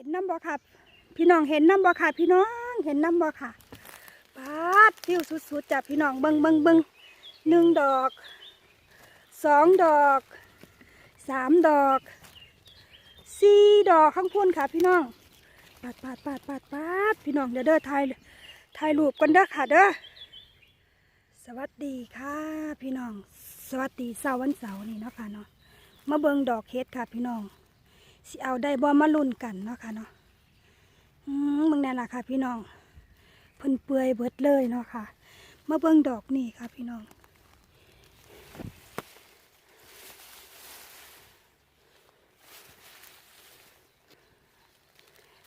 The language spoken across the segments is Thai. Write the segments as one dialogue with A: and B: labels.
A: เห็นน้ำบ่ค่ะ พี่น้องเห็นน้ำบ่ค่ะ พี่น้องเห็นน้ำบ่ค่ะปาดฟิวสุดๆจ้ะพี่น้องเบิงเบิงเบิงหนึ่งดอกสองดอกสามดอกสี่ดอกข้างพุ่นค่ะ พี่น้องปาดปาดปาดปาดปาดพี่น้องเดี๋ยวเด้อถ่ายถ่ายรูปกันเด้อค่ะเด้อสวัสดีค่ะ พี่น้อง สวัสดีเสาร์วันเสาร์นี่เนาะค่ะเนาะมาเบิงดอกเฮ็ดค่ะ พี่น้อง สิเอาได้บ่มาลุ้นกันเนาะค่ะเนาะอืมมึงแน่นล่ะค่ะ พี่น้องเพิ่นเปื่อยเบิดเลยเนาะค่ะมาเบิ่งดอกนี่ค่ะ พี่น้อง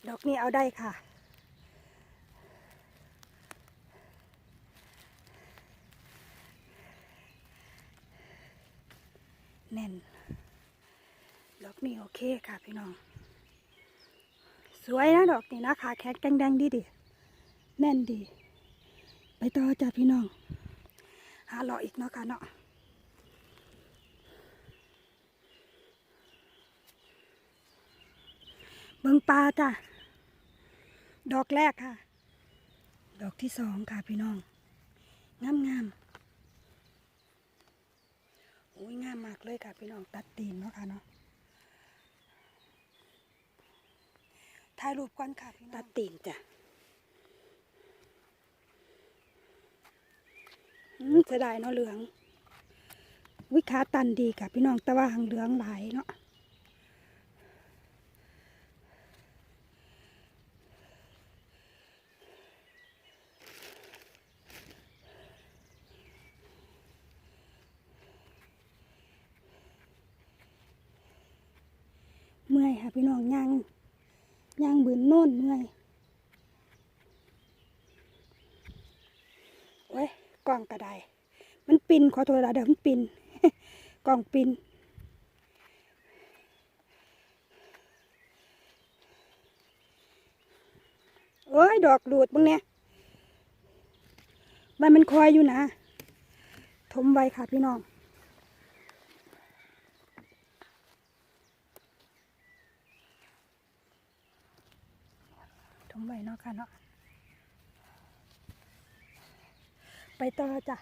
A: ดอกนี้เอาได้ค่ะ แน่น ดอกนี้โอเคค่ะพี่น้อง สวยนะดอกนี้นะขาแข็งแดงๆดีดีแน่นดี ไปต่อจ้ะพี่น้อง หาเลาะอีกเนาะค่ะเนาะเบิ่งปลาจ้ะ ดอกแรกค่ะ ดอกที่สองค่ะพี่น้อง งามงามๆโอ้ยงามมากเลยค่ะพี่น้อง ตัดตีนเนาะค่ะเนาะ ถ่ายรูปก่อนค่ะพี่น้องตัดตีนจ้ะอืมเสียดายเนาะเหลือง วิขาตันดีค่ะพี่น้องแต่ว่าหางเหลืองหลายเนาะเมื่อยค่ะพี่น้องย่าง ย่างบืนโน่นเมื่อยโอ้ยกล่องกระไดมันปินขอโทษนะเดี๋ยวมันปินกล่องปินโอ้ยดอกหลุดบ้งเนี่ยมันมันคอยอยู่นะถมไว้ค่ะพี่น้อง ถมไว้เนาะค่ะเนาะไปต่อจ้ะ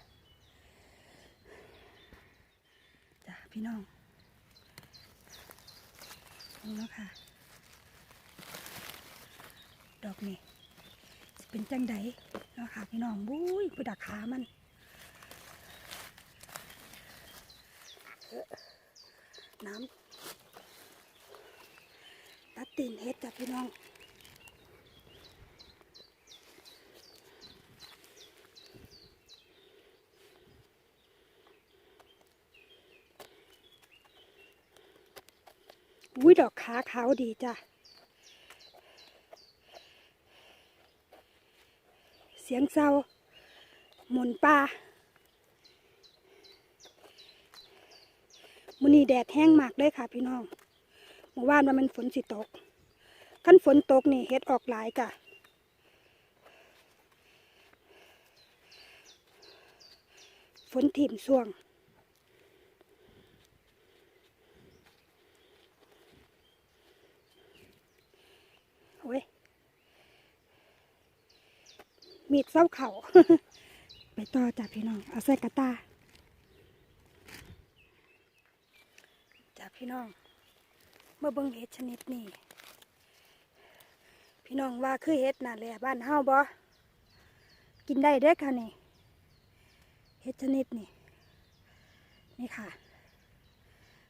A: จ้ะพี่น้องนี่เนาะค่ะ ดอกนี่เป็นจังไดเนาะค่ะพี่น้องบุ้ยผู้ดักขามันเอ้อน้ำตัดตีนเฮ็ดจ้ะพี่น้อง อุ้ยดอก ขาขาวดีจ้ะ เสียงเศร้าหมุนปลามื้อนี้แดดแห้งมากเลยค่ะพี่น้องเมื่อวานว่ามันฝนสิตกขั้นฝนตกนี่เฮ็ดออกหลายกะฝนถิ่มส่วง โอ้ย มีดเส้าเข่าไปต่อจ้ะพี่น้อง เอาใส่กระตาจ้ะพี่น้อง เมื่อเบิ่งเห็ดชนิดนี้ พี่น้องว่าคือเห็ดน่ะแหละบ้านเฮาบ่กินได้เด้อค่ะนี่เห็ดชนิดนี้นี่ค่ะ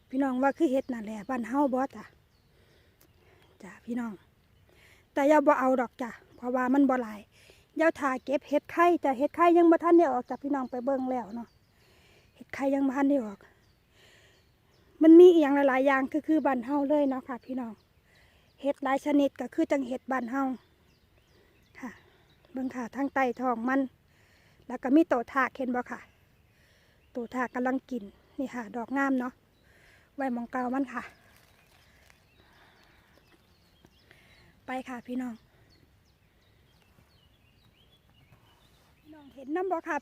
A: พี่น้องว่าคือเห็ดน่ะแหละบ้านเฮาบ่จ้ะจ้ะพี่น้อง แต่อย่าบ่เอาดอกจ้ะเพราะว่ามันบ่หลาย ย่าถ่าเก็บเห็ดไข่จะเห็ดไข่ยังบ่ทันได้ออกจ้ะพี่น้องไปเบิ่งแล้วเนาะเห็ดไข่ยังบ่ทันได้ออก มันมีอีย่างหลายๆอย่างคือคือบ้านเฮาเลยเนาะค่ะ พี่น้องเห็ดหลายชนิดก็คือจังเห็ดบ้านเฮาค่ะเบิ่งค่ะทางใต้ท้องมัน แล้วก็มีโตถากเห็นบ่ค่ะโตถากกำลังกินนี่ค่ะ ดอกงามเนาะไว้มองเกามันค่ะ ไปค่ะพี่น้อง พี่น้อง เห็นน้ำบ่ค่ะ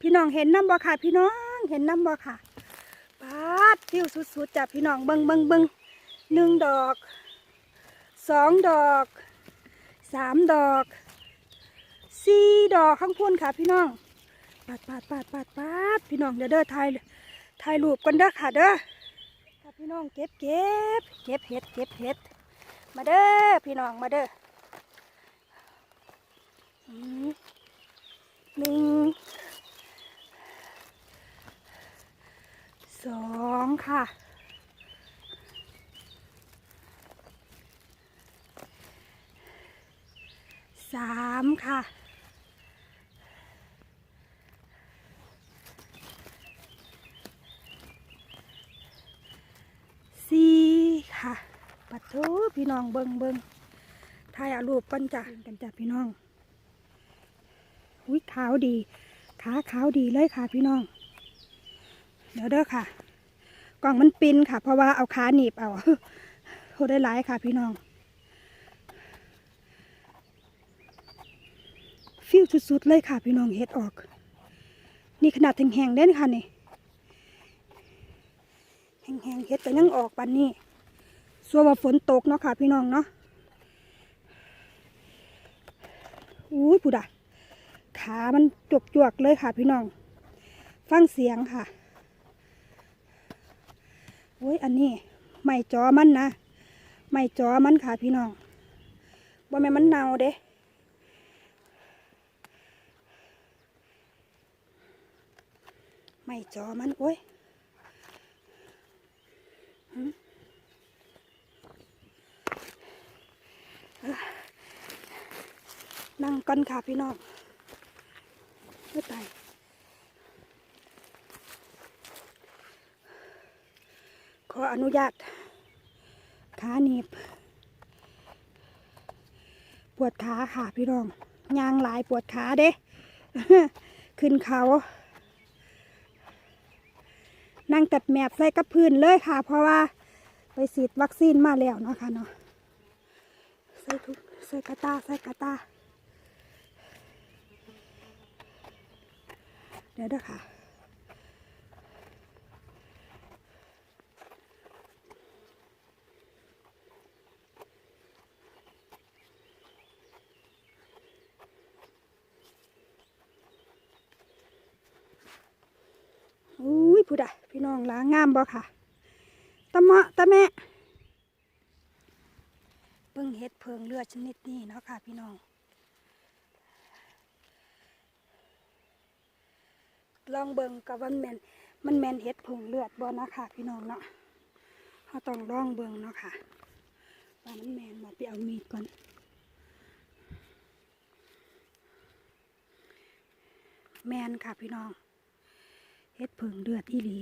A: พี่น้องเห็นน้ำบ่ค่ะ พี่น้องเห็นน้ำบ่ค่ะปาดฟิวสุดๆจ้ะพี่น้องเบิงเบิงเบิงหนึ่งดอกสองดอกสามดอกสี่ดอกข้างพุ่นค่ะ พี่น้องปาดปาดปาดปาดปาดพี่น้องเดี๋ยวเด้อถ่ายถ่ายรูปกันเด้อค่ะเด้อค่ะพี่น้องเก็บเก็บเก็บเห็ดเก็บเห็ดมาเด้อพี่น้องมาเด้อ หนึ่งสองค่ะสามค่ะสี่ค่ะ ปัดโถพี่น้องเบิงเบิงถ่ายรูปกันจ้ะกันจ้ะพี่น้อง อุ้ยขาวดี ขาขาวดีเลยค่ะพี่น้อง เดี๋ยวเด้อค่ะ กล่องมันปินค่ะ เพราะว่าเอาขาหนีบเอาโหได้หลายค่ะพี่น้อง ฟิวสุดๆเลยค่ะพี่น้องเฮ็ดออก นี่ขนาดแห้งๆเด้นค่ะนี่แห้งๆเฮ็ดแต่ยังออกปันนี้ส่วนว่าฝนตกเนาะค่ะพี่น้องเนาะอุ้ยผู้ดา ขามันจวกๆเลยค่ะพี่น้อง ฟังเสียงค่ะอุ้ยอันนี้ไม่จอมันนะไม่จอมันค่ะพี่น้องบ่แม่มันเน่าเด้ไม่จอมันโอ้ยนั่งก่อนค่ะพี่น้อง ไม่ตายขออนุญาต ขาหนีบ ปวดขาค่ะพี่น้องยางหลายปวดขาเด้ ขึ้นเขา นั่งตัดแมบใส่กับพื้นเลยค่ะ เพราะว่าไปฉีดวัคซีนมาแล้วเนาะค่ะเนาะใส่ทุกใส่กระตาใส่กระตา เดี๋ยวเด้อค่ะ อุ้ยผู้ใดพี่น้องล้างงามบ่ค่ะตะเมาะตะแม่เบิ่งเห็ดเพิงเลือดชนิดนี้เนาะค่ะพี่น้อง ลองเบิ่งกับวันแมนมันแมนเห็ดเพิงเลือดบ่นะค่ะพี่น้องเนาะเขาต้องลองเบิ่งเนาะค่ะว่ามันแมนมาไปเอามีดก่อนแมนค่ะพี่น้องเฮ็ดเพิงเลือดอีหลี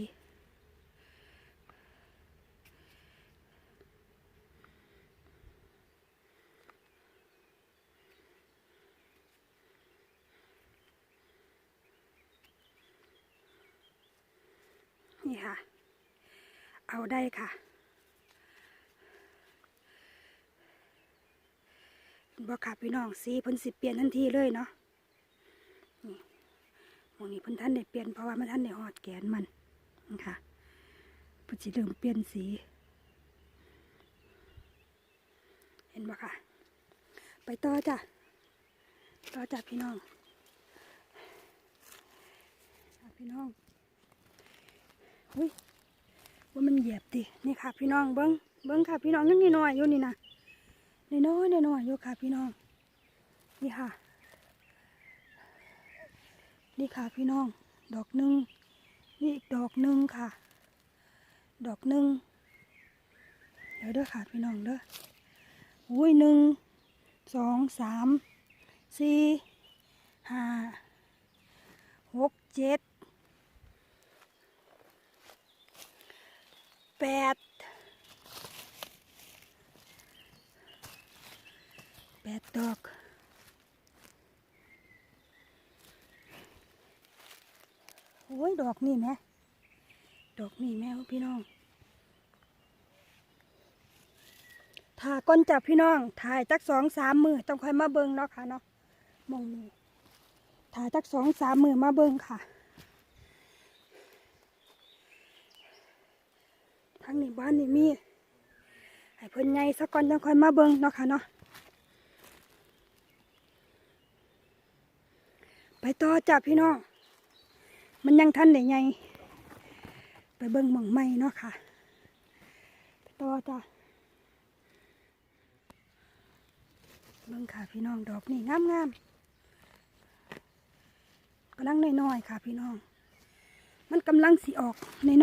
A: นี่ค่ะ เอาได้ค่ะ บอกค่ะพี่น้องสีเพิ่นสิเปลี่ยนทันทีเลยเนาะนี่มองนี้เพิ่นท่านได้เปลี่ยนเพราะว่ามันท่านได้หอดแกนมันนะคะเพิ่นสิเริ่มเปลี่ยนสี เห็นบ่ค่ะ ไปต่อจ้ะต่อจ้ะพี่น้องพี่น้องอุ้ย ว่ามันเหยียบดินี่ค่ะ พี่น้องเบิ้งเบิ้งค่ะ พี่น้องยังนี่น้อยอยู่นี่นะนี่น้อยนี่น้อยอยู่ค่ะ พี่น้อง นี่ค่ะ นี่ค่ะพี่น้อง ดอกหนึ่งนี่อีกดอกหนึ่งค่ะ ดอกหนึ่งเดี๋ยวเด้อค่ะพี่น้องเด้ออุ้ยหนึ่งสองสามสี่ห้าหกเจ็ด แปดแปดดอกโอ้ยดอกนี่แม่ดอกนี่แม่พี่น้องถ่าก้นจับพี่น้อง ถ่ายจักสองสามมือต้องค่อยมาเบิงเนาะค่ะเนาะมองนี่ถ่ายจักสองสามมือมาเบิงค่ะ ทางนี้บ้านนี่มีให้เพิ่นใหญ่สักก่อนจังค่อยมาเบิ่งเนาะค่ะเนาะไปต่อจ้ะพี่น้องมันยังทันได้ใหญ่ไปเบิ่งหม่องใหม่เนาะค่ะไปต่อจ้ะเบิ่งค่ะพี่น้องดอกนี่งามงามๆกำลังน้อยๆค่ะพี่น้องมันกำลังสิออก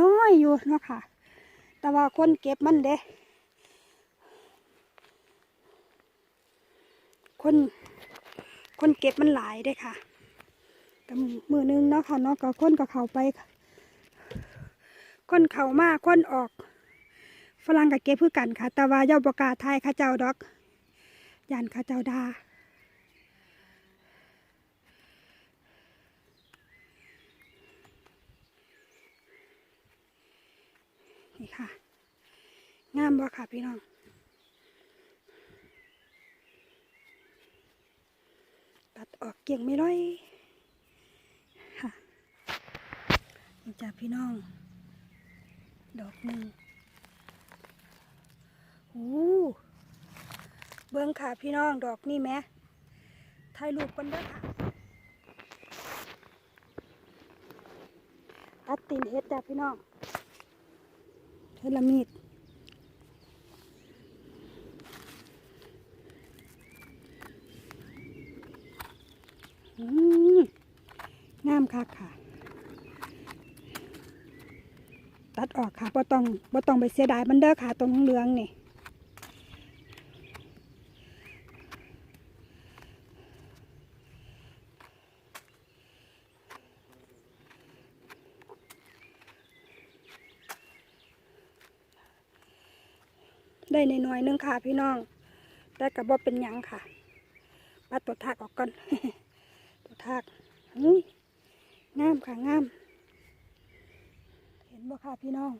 A: น้อยๆอยู่เนาะค่ะ แต่ว่าคนเก็บมันเด้ คนคนเก็บมันหลายเด้ค่ะแต่มือนึงเนาะค่ะเนาะก็คนก็เข้าไป คนเข้ามากคนออก ฝรั่งก็เก็บเพื่อกันค่ะ แต่ว่าเจ้าประกาศทยข้าเจ้าดอกยานข้าเจ้าดา นี่ค่ะ งามบ่ค่ะพี่น้อง ตัดออกเกี่ยงไม่ร้อยค่ะนี่จ้ะพี่น้อง ดอกหนึ่งโอ้เบิ้งค่ะพี่น้องดอกนี่แหม่ถ่ายรูปกันเด้อค่ะตัดตีนเฮ็ดจ้ะพี่น้อง เทอละมีดงามค่ะค่ะ ตัดออกค่ะบ่ต้องบ่ต้องไปเสียดายมันเด้อค่ะตรงเหลืองนี่ ได้ในหน่อยนึงค่ะพี่น้อง แต่กับบ่เป็นยังค่ะปัดตัวทากออกก่อน ตัวทากงามค่ะงาม เห็นบ่ค่ะพี่น้อง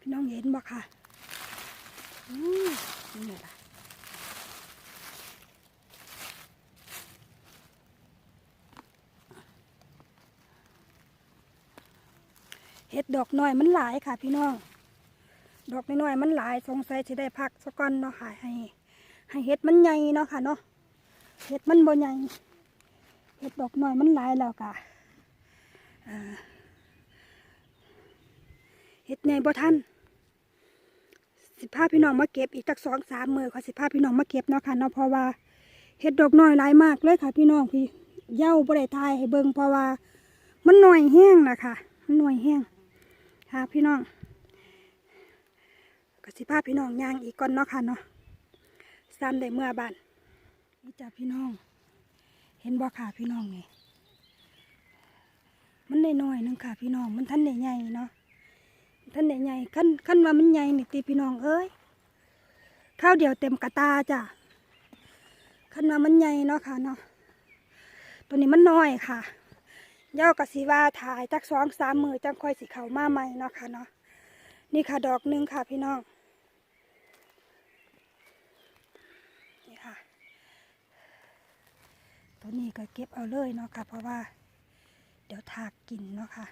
A: พี่น้องเห็นบ่ค่ะนี่แหละเห็ดดอกน้อยมันหลายค่ะพี่น้อง ดอกน้อยๆมันหลายสงสัยจะได้พักสักก้อนเนาะค่ะให้ ให้เห็ดมันใหญ่เนาะค่ะเนาะเห็ดมันบ่ใหญ่เห็ดดอกน้อยมันหลายแล้วค่ะเห็ดใหญ่บ่ทันสิพาพี่น้องมาเก็บอีกจักสองสามมือค่ะสิพาพี่น้องมาเก็บเนาะค่ะเนาะเพราะว่าเห็ดดอกน้อยหลายมากเลยค่ะ พี่น้องพี่เย้าบ่ได้ทายให้เบิ่งเพราะว่า มันหน่อยแห้งนะคะมันหน่อยแห้งค่ะ พี่น้อง กสิภาพี่น้องย่างอีกก่อนเนาะค่ะเนาะซ้ำได้เมื่อบ้านนี่จ้าพี่น้อง เห็นบ่ค่ะพี่น้องนี่มันได้น้อยนึงค่ะ พี่น้องมันท่านได้ใหญ่เนาะท่านได้ใหญ่ขั้นขั้นว่ามันใหญ่นี่ตีพี่น้องเอ้ยข้าวเดียวเต็มกระตาจ้ะขั้นว่ามันใหญ่เนาะค่ะเนาะตัวนี้มันน้อยค่ะย้ากะสิว่าถ่ายจักสองสามมือจังค่อยสิเขามาใหม่เนาะค่ะเนาะนี่ค่ะดอกหนึ่งค่ะพี่น้อง นี่ค่ะ ตัวนี้ก็เก็บเอาเลยเนาะค่ะ เพราะว่า เดี๋ยวถากกินเนาะค่ะ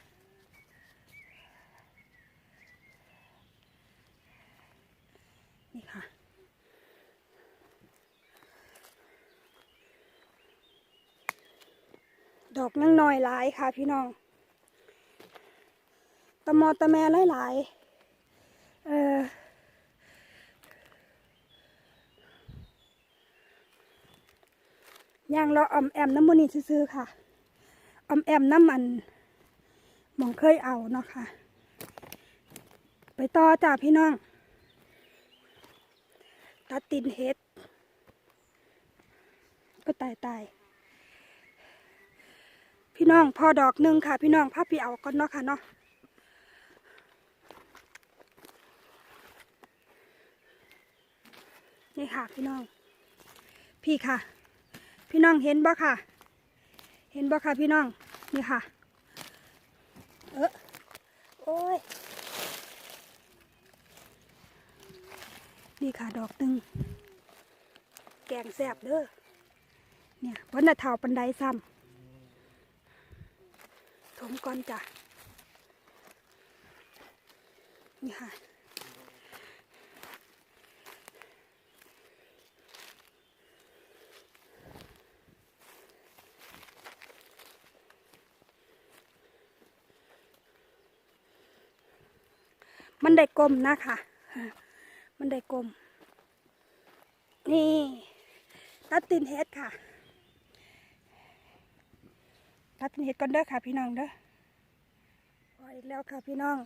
A: นี่ค่ะ ดอกนั่งน้อยหลายค่ะพี่น้องตะมอตะแม่หลายหลายๆเออ ย่างเราออมแอมน้ำมันนี่ซื้อค่ะออมแอมน้ำมันมองเคยเอาเนาะค่ะ ไปต่อจ้าพี่น้อง ตัดตินเฮ็ด ก็ตายตายพี่น้องพอดอกหนึ่งค่ะ พี่น้องพาพี่เอาก่อนเนาะค่ะเนาะนี่ค่ะพี่น้อง พี่ค่ะ พี่น้องเห็นบ่ค่ะ เห็นบ่ค่ะพี่น้อง นี่ค่ะ เออโอ้ย นี่ค่ะดอกหนึ่งแกงแซ่บเด้อ เนี่ยวันน่ะเท่าปันไดซ้ำถมก่อนจ้ะ นี่ค่ะ มันได้กลมนะคะมันได้กลม นี่ตัดตีนเฮ็ดค่ะ ตัดตีนเฮ็ดก่อนเด้อค่ะ พี่น้องเด้อพออีกแล้วค่ะพี่น้อง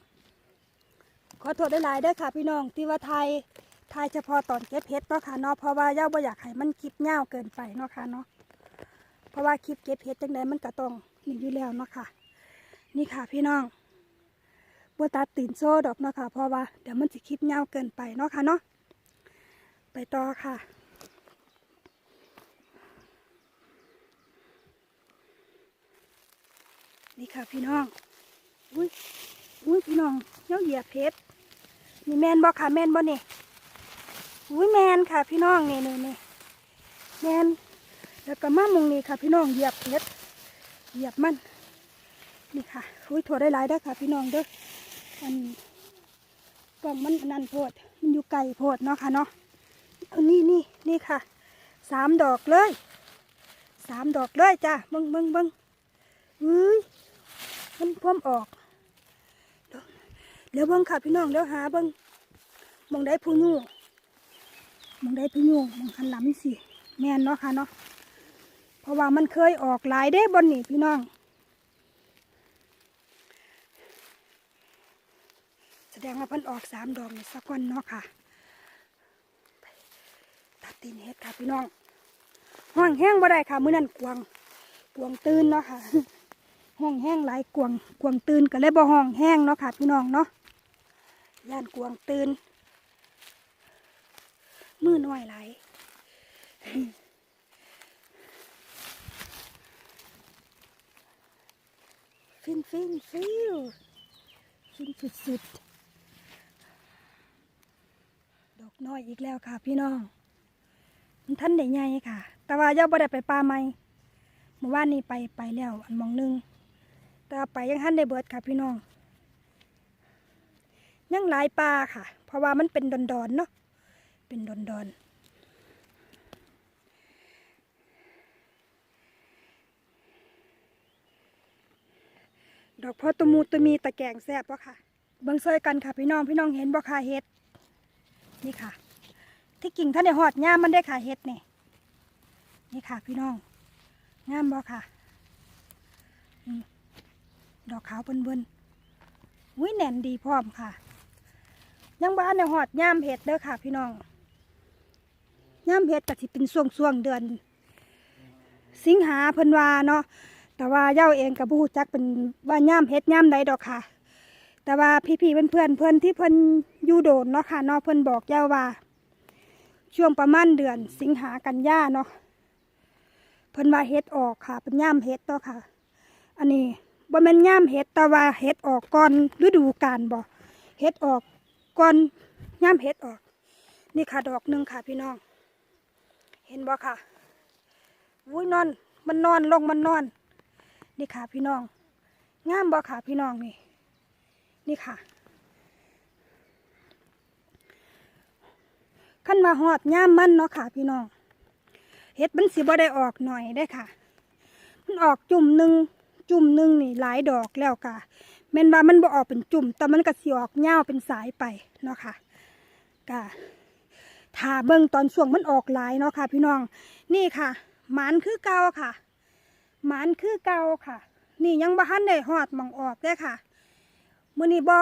A: ขอโทษได้หลายเด้อค่ะ พี่น้องที่ว่าไทยไทยเฉพาะตอนเก็บเฮ็ดเนาะค่ะเนาะเพราะว่าเย้าบ่อยากให้มันคลิปยาเกินไปเนาะค่ะเนาะเพราะว่าคลิปเก็บเฮ็ดจังใดมันก็ต้องนี่อยู่แล้วเนาะค่ะ นี่ค่ะพี่น้อง บัวตัดตีนโซ่ดอกเนาะค่ะเพราะว่าเดี๋ยวมันจะคลิปยาวเกินไปเนาะค่ะเนาะไปต่อค่ะนี่ค่ะพี่น้อง อุ้ย อุ้ยพี่น้องเย้าเหยียบเพชรนี่แมนบ่ค่ะแมนบ่นี่ยอุ้ยแมนค่ะพี่น้องเนี่นี่นี่แมนแล้วก็มามุงนี่ค่ะ พี่น้องเหยียบเพชรเหยียบมัน นี่ค่ะ อุ้ยถั่วได้หลายได้ค่ะ พี่น้องเด้อ อันกล่องมันอันนันโพดมันอยู่ไกลโพดเนาะค่ะเนาะอานี่นี่นี่ค่ะสามดอกเลยสามดอกเลยจ้าเบิ้งเบิ้งเบิ้งอุ้ยมันพ่วมออกเดี๋ยวเบิ้งค่ะพี่น้องเดี๋ยวหาเบิ้งมองได้ผู้ยูมองได้ผู้ยูมองหันหลังสิแม่นเนาะค่ะเนาะเพราะว่ามันเคยออกหลายเด้บนนี่พี่น้อง แสดงว่าเพิ่นออกสามดอกนี่สักวันเนาะค่ะตัดตีนเฮ็ดค่ะพี่น้องห้องแห้งบ่ได้ค่ะมื้อนั้นกวางกวางตื่นเนาะค่ะห้องแห้งหลายกวางกวางตื่นก็เลยบ่ห้องแห้งเนาะค่ะ พี่น้องเนาะย่านกวางตื่นมือน้อยหลายฟินฟินฟิวฟินสุดๆดอก น้อยอีกแล้วค่ะ พี่น้องมันท่านได้ใหญ่ค่ะ แต่ว่าเย่าบ่ได้ไปป่าไม้เมื่อวานนี้ไปไปแล้วอันมองหนึงแต่ไปยังท่านได้เบิดค่ะ พี่น้อง ยังหลายปลาค่ะ เพราะว่ามันเป็นดอนดอนๆเนาะเป็นดอนดอนๆดอกพอตะมูตะมีตะแกรงแซ่บปะค่ะ เบิ่งซอยกันค่ะพี่น้องพี่น้องเห็นบ่ค่ะเฮ็ด นี่ค่ะ ที่กิ่งท่านได้หอดง่ามมันได้ค่ะเฮ็ดนี่นี่ค่ะ พี่น้องง่ามบ่ค่ะดอกขาวเบิ่นเบิ่นๆอุ้ยแน่นดีพร้อมค่ะ ยังบ้านในหอดย่ามเห็ดเด้อค่ะ พี่น้องย่ามเห็ดก็สิเป็นช่วงๆเดือน สิงหาเพิ่นวาเนาะแต่ว่าเย้าเองกับผู้จักเป็นว่าย่ามเห็ดย่ามใดดอกค่ะ แต่ว่าพี่ๆเพื่อนๆเพื่อนที่เพิ่อนยูโดนเนาะค่ะเนาะเพิ่อนบอกเย้าว่า ช่วงประมาณเดือนสิงหากันยาเนาะเพิ่นว่าเห็ดออกค่ะเป็นย่ามเห็ดเนาะค่ะ อันนี้บ่แม่นย่ามเห็ดแต่ว่าเห็ดออกก่อนฤดูกาลบ่เห็ดออกก่อนย่ามเห็ดออก นี่ค่ะดอกหนึ่งค่ะพี่น้อง เห็นบ่ค่ะวุ้ยนอน มันนอนลงมันนอน นี่ค่ะพี่น้องงามบ่ค่ะพี่น้องนี่ นี่ค่ะขั้นมาหอดย่ามมันเนาะค่ะ พี่น้องเห็ดมันสิบ่ได้ออกหน่อยได้ค่ะ มันออกจุ่มหนึ่งจุ่มหนึ่งนี่หลายดอกแล้วค่ะแม่นว่ามันบ่ออกเป็นจุ่ม แต่มันก็สิออกยาเป็นสายไปเนาะค่ะก็ถ้าเบิ่งตอนช่วงมันออกหลายเนาะค่ะ พี่น้องนี่ค่ะหมันคือเก่าค่ะหมันคือเก่าค่ะ นี่ยังบ่ทันได้ฮอดมองออกเด้ค่ะ มื้อนี้บ่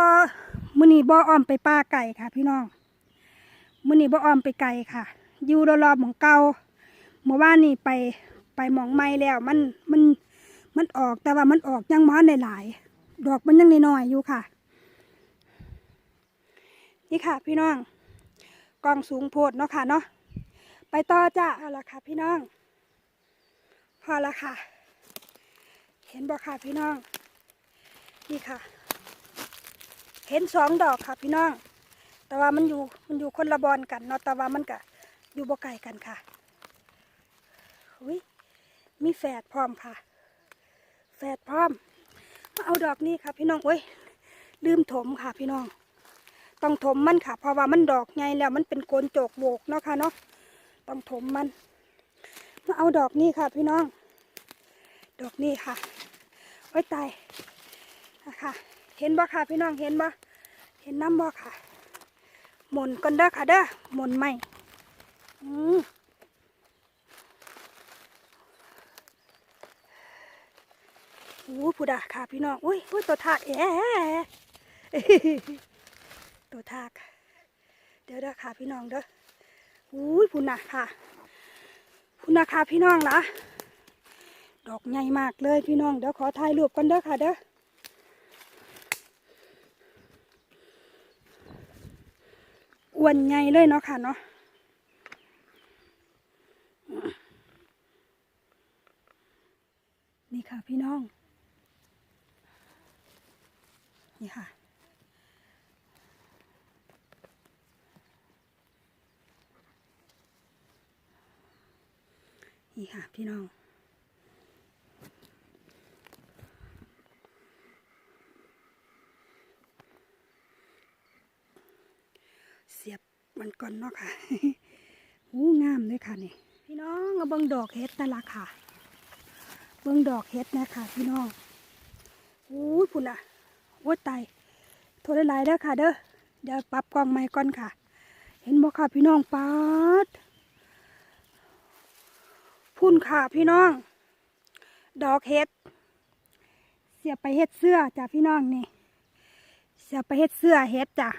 A: มื้อนี้บ่อ้อมไปป่าไก่ค่ะ พี่น้องมื้อนี้บ่อ้อมไปไกลค่ะ อยู่รอบๆหมองเก่าเมื่อวานนี่ไปไปหมองใหม่แล้ว มันมันมันออกแต่ว่ามันออกยังบ่ทันหลายดอกมันยังน้อยๆอยู่ค่ะ นี่ค่ะ พี่น้องกองสูงโพดเนาะค่ะเนาะไปต่อจ้าเอาละค่ะ พี่น้อง พอละค่ะ เห็นบ่ค่ะพี่น้อง นี่ค่ะ เห็นสองดอกค่ะพี่น้อง แต่ว่ามันอยู่มันอยู่คนละบอนกันเนาะแต่ว่ามันก็อยู่บ่ไกลกันค่ะอุ้ยมีแฝดพร้อมค่ะ แฝดพร้อม มาเอาดอกนี้ค่ะ พี่น้องโอ้ยลืมถมค่ะพี่น้อง ต้องถมมันค่ะ เพราะว่ามันดอกไงแล้วมันเป็นโกนโจกโบกเนาะค่ะเนาะ ต้องถมมัน มาเอาดอกนี้ค่ะ พี่น้อง ดอกนี้ค่ะ ไว้ตายนะคะ เห็นบ่ค่ะพี่น้องเห็นบ่เห็นน้ำบ่ค่ะ หมุนกันเด้อค่ะเด้อหมุนไม่อืมอู้ผู้ดาค่ะพี่น้องอุ้ยอุ้ยตัวทากแอะตัวทาก เดี๋ยวเด้อค่ะพี่น้องเด้ออุ้ยผู้น่ะค่ะผู้น่ะค่ะพี่น้องนะดอกใหญ่มากเลยพี่น้องเดี๋ยวขอถ่ายรูปกันเด้อค่ะเด้อ อ้วนใหญ่เลยเนาะค่ะเนาะนี่ค่ะพี่น้อง นี่ค่ะ นี่ค่ะพี่น้อง เสียบมัน ก่อนเนาะค่ะหูงามเลยค่ะนี่พี่น้องเอาเบิ่งดอกเฮ็ดนั่นละค่ะ เบิ่งดอกเฮ็ดนะคะพี่น้องอู้พุ่นอะโอ้ตายโทษหลายๆเด้อค่ะเด้อเดี๋ยวปรับกล้องใหม่ก่อนค่ะ เห็นบ่ค่ะพี่น้องปาดพุ่นค่ะพี่น้อง ดอกเฮ็ด เสียไปเฮ็ดเสื้อจ้ะพี่น้องนี่ เสียไปเฮ็ดเสื้อเฮ็ดจ้ะ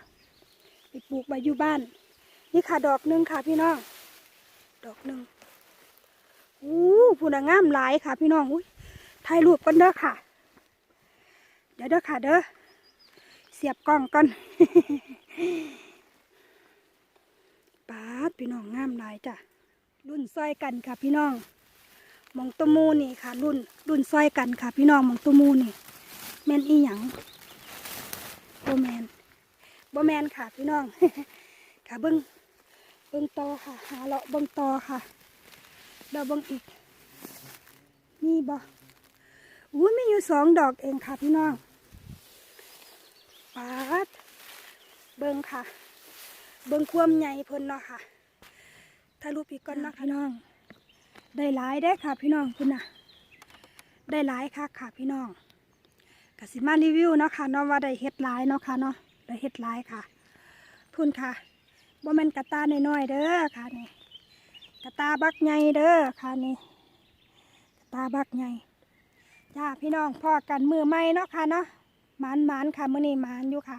A: ไปปลูกไว้อยู่บ้าน นี่ค่ะดอกหนึ่งค่ะพี่น้อง ดอกหนึ่งอู้ผู้นางามหลายค่ะ พี่น้องอุ้ยถ่ายรูปกันเด้อค่ะ เดี๋ยวเด้อค่ะเด้อ เสียบกล้องก่อนปาดพี่น้องงามหลายจ้ะ รุ่นซอยกันค่ะพี่น้อง มองตะมูนี่ค่ะ รุ่นรุ่นซอยกันค่ะ พี่น้องมองตะมูนี่ แม่นอีหยังโบแมนโบแมนค่ะพี่น้องค่ะเบิ้ง เบิ้งต่อค่ะ หาเลาะเบิ้งต่อค่ะเดี๋ยวเบิ้งอีก นี่บ่อุ้ยมีอยู่สองดอกเองค่ะพี่น้องปาดเบิงค่ะ เบิงความใหญ่เพิ่นเนาะค่ะถ้ารูปอีกก่อนนะพี่น้อง ได้หลายได้ค่ะ พี่น้องคุณน่ะ ได้หลายค่ะค่ะพี่น้องกสิมารีวิวเนาะค่ะเนาะว่าได้เฮ็ดหลายเนาะค่ะเนาะได้เฮ็ดหลายค่ะพุ่นค่ะ บ่แม่นกระตาน้อยๆเด้อค่ะนี่กระตาบักใหญ่เด้อค่ะนี่กระตาบักใหญ่จ้าพี่น้องพ่อกันมือไหม่เนาะค่ะเนาะหมานหมานค่ะมื้อนี้หมานอยู่ค่ะ